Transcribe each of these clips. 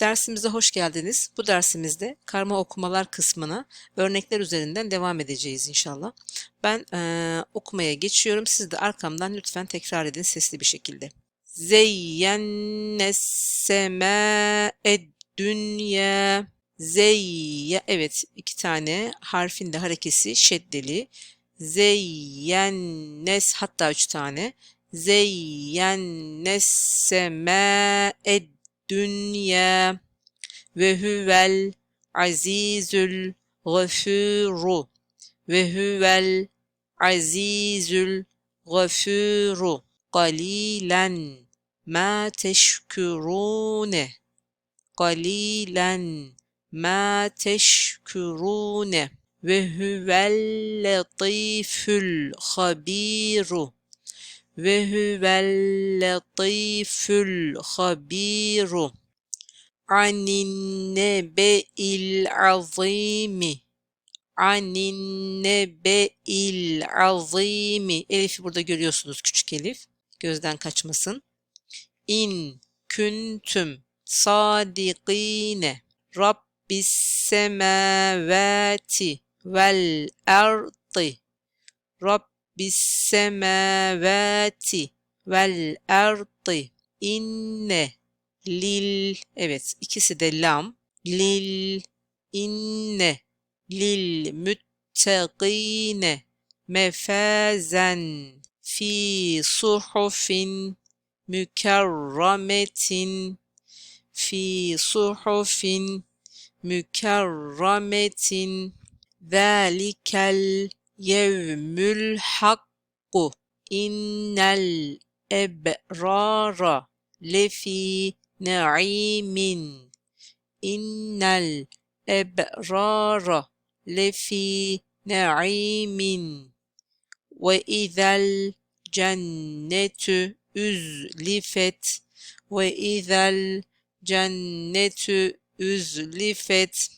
Dersimize hoş geldiniz. Bu dersimizde karma okumalar kısmına örnekler üzerinden devam edeceğiz inşallah. Ben eee, okumaya geçiyorum. Siz de arkamdan lütfen tekrar edin sesli bir şekilde. Zeyyenne semâed dünya Zeyye evet iki tane harfin de harekesi şeddeli. Zeyyennes hatta üç tane. Zeyyennes semâed dünya ve huvel azizül gafuru ve huvel azizül gafuru qalilan ma teşkurune qalilan ma teşkurune ve huvel latifül habiru ve huvel latifül habiru anin nebe'il azimi. Anin nebe'il azimi. Elif'i burada görüyorsunuz küçük elif. Gözden kaçmasın. İn küntüm sadikine Rabbis semavati vel ardi Rabbis semavati vel ardi inne lil evet ikisi de lam. Lil inne lil müttegine mefazen fi suhufin mükerrametin fi suhufin mükerrametin. Zâlikel يوم الحق. إن الأبرار لفي نعيم. إن الأبرار لفي نعيم. وإذا الجنة أزلفت. وإذا الجنة أزلفت.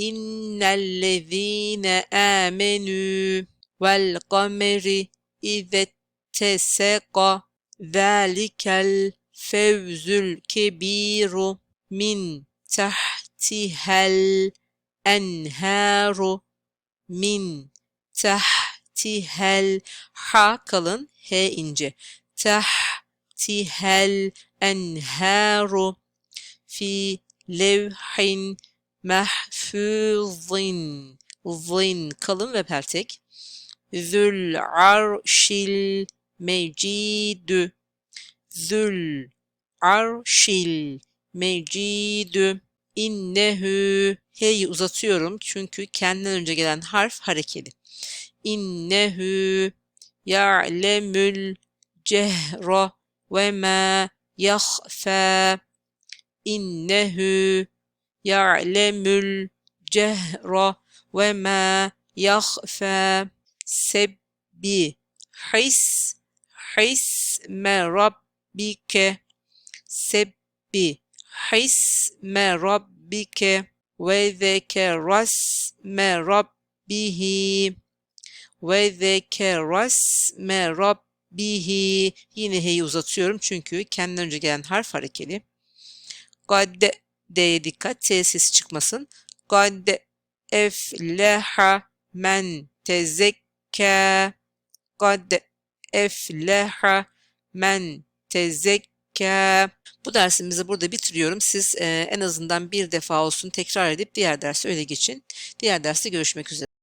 إن الذين آمنوا والقمر إذا اتسق ذلك الفوز الكبير من تحتها الأنهار من تحتها الحاقل هينج تحتها الأنهار في لوح mahfuzin. Zin kalın ve peltek. Zül arşil mecidü zül arşil mecidü innehu. He'yi uzatıyorum çünkü kendinden önce gelen harf harekeli. İnnehu. Ya'lemül cehra ve ma yahfa innehu ya'lemül cehra ve ma yahfa sebbi. His hisme rabbike sebbi. Hisme rabbike ve zekerasme rabbihi ve zekerasme rabbihi. Yine he'yi uzatıyorum çünkü kendinden önce gelen harf harekeli. Gadde D'ye dikkat. T sesi çıkmasın. Gadde efleha men tezekka. Gadde efleha men tezekka. Bu dersimizi burada bitiriyorum. Siz e, en azından bir defa olsun tekrar edip diğer derse öyle geçin. Diğer derste görüşmek üzere.